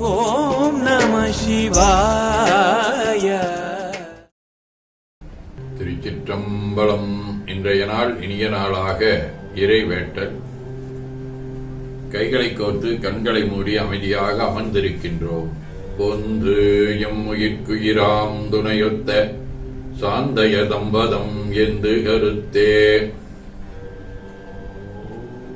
ஓம் நம சிவாய. திருச்சிற்றம்பலம் இன்றைய நாள் இனிய நாளாக இறைவேட்டல். கைகளை கோர்த்து கண்களை மூடி அமைதியாக அமர்ந்திருக்கின்றோம். பொந்து எம் உயிர்க்குயிராம் துணையொத்த சாந்தய தம்பதம் என்று கருத்தே.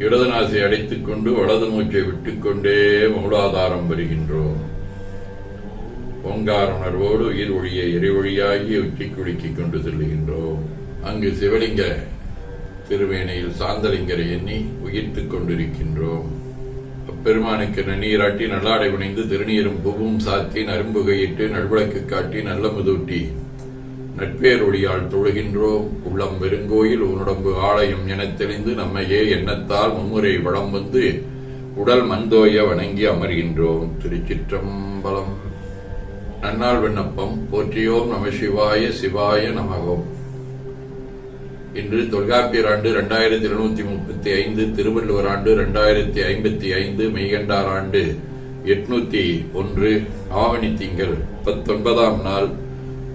இடது நாசை அடைத்துக் கொண்டு வலது மூச்சை விட்டுக்கொண்டே மூலாதாரம் வருகின்றோம் ஓங்கார உணர்வோடு உயிர் ஒளியை இறைவழியாகி உச்சி குலுக்கிக் கொண்டு செல்லுகின்றோம் அங்கு சிவலிங்க திருவேணையில் சாந்தலிங்கரை எண்ணி உயிர்த்து கொண்டிருக்கின்றோம் அப்பெருமானுக்கு நன்னீராட்டி நல்லாடை புனைந்து திருநீரும் பூவும் சாத்தி நரும்புகையிட்டு நல்விளக்கு காட்டி நல்ல முதூட்டி நட்பேர் ஒளியால் தொழுகின்றோம் உள்ளம் வெறுங்கோயில் உன்னுடம்பு ஆலயம் என தெளிந்து நம்மையே எண்ணத்தால் மும்முறை வளம் வந்து உடல் மந்தோய வணங்கி அமர்கின்றோம். திருச்சிற்றம்பலம். நன்னாள் விண்ணப்பம். போற்றியோம் நம சிவாய சிவாய நமகோம். இன்று தொல்காப்பியர் ஆண்டு இரண்டாயிரத்தி எழுநூத்தி முப்பத்தி ஐந்து திருவள்ளுவர் ஆண்டு இரண்டாயிரத்தி ஐம்பத்தி ஐந்து மெய்கண்டார் ஆண்டு எட்நூத்தி ஒன்று ஆவணி திங்கள் பத்தொன்பதாம் நாள்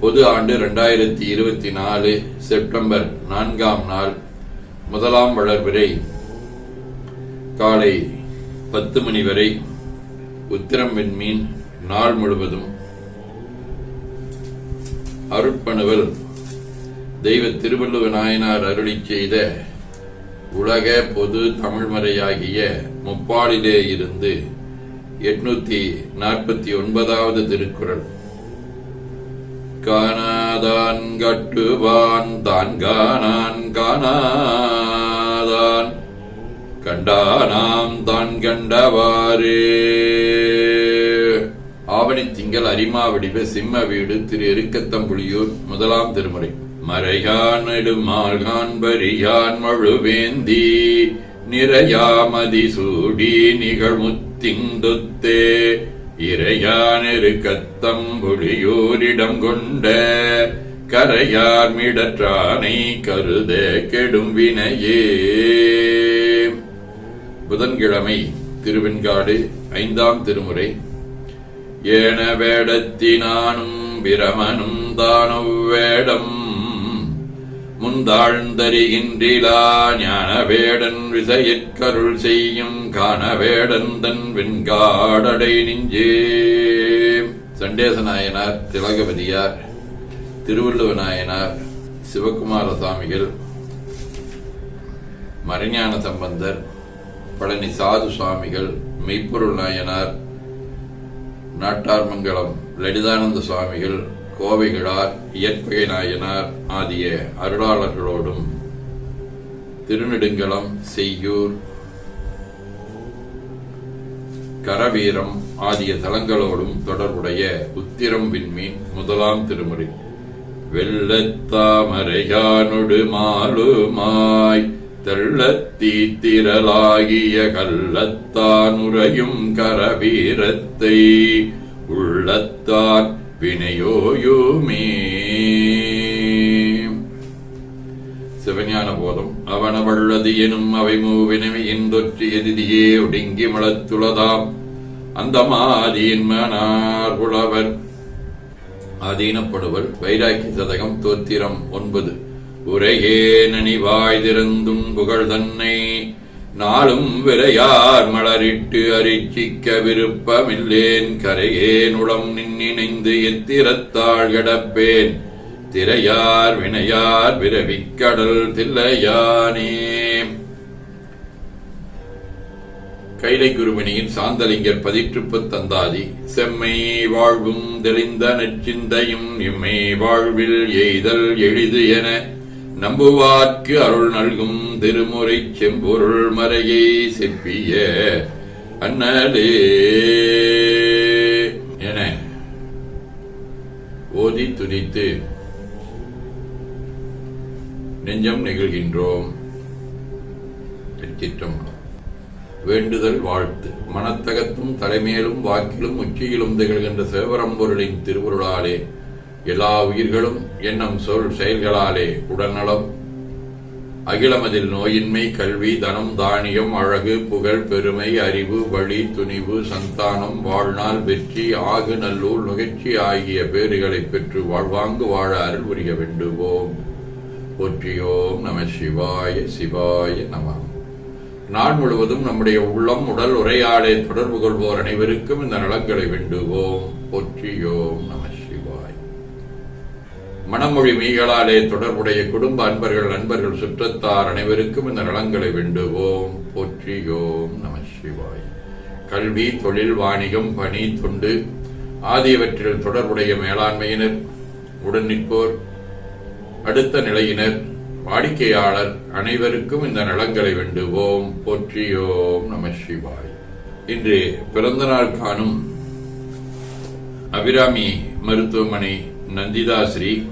பொது ஆண்டு ரெண்டாயிரத்தி இருபத்தி நாலு செப்டம்பர் நான்காம் நாள் முதலாம் வளர்பிறை காலை பத்து மணி வரை உத்திரம் விண்மீன் நாள் முழுவதும். அருட்பணுவல் தெய்வ திருவள்ளுவ நாயனார் செய்த உலக பொது தமிழ்மறையாகிய முப்பாலிலே இருந்து எட்நூத்தி நாற்பத்தி ஒன்பதாவது திருக்குறள். காணாதான் கட்டுவான் தான் காணான் காணாதான். கண்டானாம் தான் கண்டவாறு. ஆவணி திங்கள் அரிமா வடிவ சிம்ம வீடு திரு எருக்கத்தம்புலியூர் முதலாம் திருமுறை. மறையான் நெடுமாள்கான் பரியான் மழுவேந்தி நிறையாமதி சூடி நிகழ்முத்திந்தொத்தே இறையான் எருக்கத்தம்புலியூரிடம் கொண்ட கரையார் மிடற்றானை கருத கெடும் வினையே. புதன்கிழமை திருவெண்காடு ஐந்தாம் திருமுறை. ஏன வேடத்தினானும் பிரமனும் தானவ்வேடம் முந்தாழ்ந்தறிகின்றிலா ஞான வேடன் விசையற்கருள் செய்யும் காண வேடந்தன் வெண்காடடை நெஞ்சே. சண்டேச நாயனார் திருவள்ளுவ நாயனார் சிவகுமார சுவாமிகள் மறைஞான சம்பந்தர் பழனி சாது சுவாமிகள் மெய்ப்பொருள் நாயனார் நாட்டார்மங்கலம் லலிதானந்த சுவாமிகள் கோவைகளார் இயற்பகை நாயனார் ஆகிய அருளாளர்களோடும் திருநெடுங்கலம் செய்யூர் கரவீரம் ஆகிய தலங்களோடும் தொடர்புடைய உத்திரம் விண்மீன் முதலாம் திருமுறை. வெள்ளத்தாமரையானொடு மாலுமாய் தெள்ளத்தீத்திரலாகிய கள்ளத்தான் கரவீரத்தை உள்ளத்தான் வினையோயுமே. சிவஞான போதம். அவனவள்ளது எனும் அவை மூவினமையின் தொற்றி எதிரியே ஒடுங்கி மலத்துளதாம் அந்த மாதியின் மனார் புலவர் ஆதீனப்படுவர் வைராக்கி சதகம் தோத்திரம் ஒன்பது. உரையே நனிவாய் திறந்தும் புகழ் தன்னை. நாளும் விரையார் மலரிட்டு அரிச்சிக்க விருப்பமில்லேன். கரையேன் உளம் நின்னிணைந்து எத்திரத்தாள் கிடப்பேன். திரையார் வினையார் விரவிக்கடல் தில்லையானே. கைலை குருமணியின் சாந்தலிங்கர் பதிற்றுப்பு தந்தாதி செம்மை வாழ்வும் தெளிந்த நச்சிந்தையும் இம்மை வாழ்வில் எய்தல் எளிது என நம்புவார்க்கு அருள் நல்கும் திருமுறை செம்பொருள் மறையை செப்பிய அண்ணலே. என ஓதி துதித்து நெஞ்சம் நெகிழ்கின்றோம். திருச்சிற்றம்பலம் வேண்டுதல் வாழ்த்து. மனத்தகத்தும் தலைமேலும் வாக்கிலும் உச்சியிலும் திகழ்கின்ற சிவபரம்பொருளின் திருவுருளாலே எல்லா உயிர்களும் எண்ணம் சொல் செயல்களாலே உடல்நலம். அகிலமதில் நோயின்மை கல்வி தனம் தானியம் அழகு புகழ் பெருமை அறிவு வழி துணிவு சந்தானம் வாழ்நாள் வெற்றி ஆகு நல்லூர் நுகர்ச்சி ஆகிய பேறுகளை பெற்று வாழ்வாங்கு வாழ அருள் புரிய வேண்டுவோம். ஒற்றியோம் நம சிவாய சிவாய நம. நாள் முழுவதும் நம்முடைய உள்ளம் உடல் உரையாடை தொடர்பு கொள்வோர் அனைவருக்கும் இந்த நலங்களை வேண்டுவோம். ஒற்றியோம் நம மனமொழி மீகளாலே தொடர்புடைய குடும்ப அன்பர்கள் நண்பர்கள் சுற்றத்தார் அனைவருக்கும் இந்த நலங்களை வேண்டுவோம். போற்றியோம் நம சிவாய். கல்வி தொழில் வாணிகம் பணி தொண்டு ஆகியவற்றில் தொடர்புடைய மேலாண்மையினர் உடன் நிற்போர் அடுத்த நிலையினர் வாடிக்கையாளர் அனைவருக்கும் இந்த நலங்களை வேண்டுவோம். போற்றியோம் நம சிவாய். இன்று பிறந்தநாள் காணும் அபிராமி மருத்துவமனை நந்திதாஸ்ரீ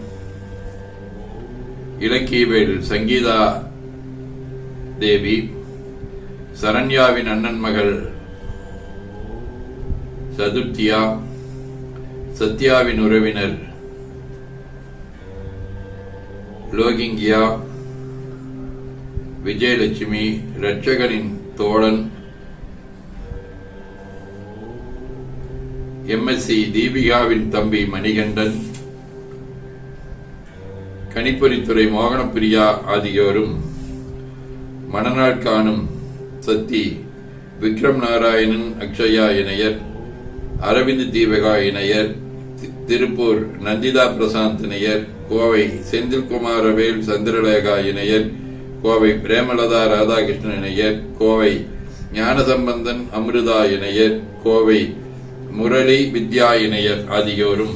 இலக்கியவேல் சங்கீதா தேவி சரண்யாவின் அண்ணன் மகள் சதுர்த்தியா சத்யாவின் உறவினர் லோகிங்கியா விஜயலட்சுமி ரட்சகனின் தோழன் எம்எஸ்சி தீபிகாவின் தம்பி மணிகண்டன் கணிப்பொறித்துறை மோகனப்பிரியா ஆகியோரும் மணநாள் காணும் சத்தி விக்ரம் நாராயணன் அக்ஷயா இணையர் அரவிந்த் தீபகா இணையர் தி- திருப்பூர் நந்திதா பிரசாந்த் இணையர் கோவை செந்தில்குமாரவேல் சந்திரலேகா இணையர் கோவை பிரேமலதா ராதாகிருஷ்ணன் இணையர் கோவை ஞானசம்பந்தன் அமிர்தா இணையர் கோவை முரளி வித்யா இணையர் ஆகியோரும்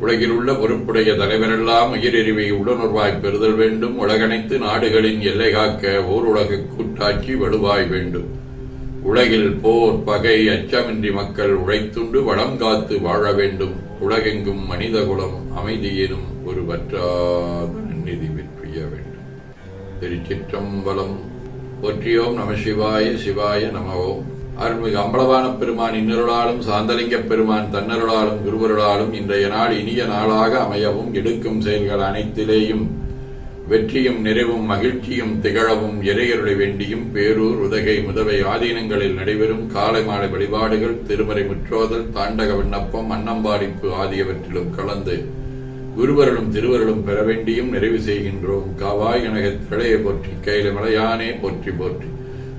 உலகில் உள்ள பொறுப்புடைய தலைவரெல்லாம் உயிரெறிவை உடனுர்வாய் பெறுதல் வேண்டும். உலகனைத்து நாடுகளின் எல்லை காக்க ஓர் உலக கூட்டாட்சி வலுவாய் வேண்டும். உலகில் போர் பகை அச்சமின்றி மக்கள் உழைத்துண்டு வளம் காத்து வாழ வேண்டும். உலகெங்கும் மனிதகுலம் அமைதியினும் ஒரு வற்றாத நன்னிதி வெற்றிய வேண்டும். திருச்சிற்றம்பலம். ஒற்றியோம் நம சிவாய சிவாய நமவோம் அருள்மிகு அம்பலவான பெருமான் இன்னருளாலும் சாந்தலிங்க பெருமான் தன்னருளாலும் குருவருளாலும் இன்றைய நாள் இனிய நாளாக அமையவும் எடுக்கும் செயல்கள் அனைத்திலேயும் வெற்றியும் நிறைவும் மகிழ்ச்சியும் திகழவும் இறையருளை வேண்டியும் பேரூர் உதகை முதவை ஆதீனங்களில் நடைபெறும் காலை மாலை வழிபாடுகள் திருமறை முற்றோதல் தாண்டக விண்ணப்பம் அன்னம்பாடிப்பு ஆகியவற்றிலும் கலந்து குருவருளும் திருவருளும் பெற வேண்டியும் நிறைவு செய்கின்றோம். காவாய் கனகத் திளைய போற்றி கையில மலையானே போற்றி போற்றி.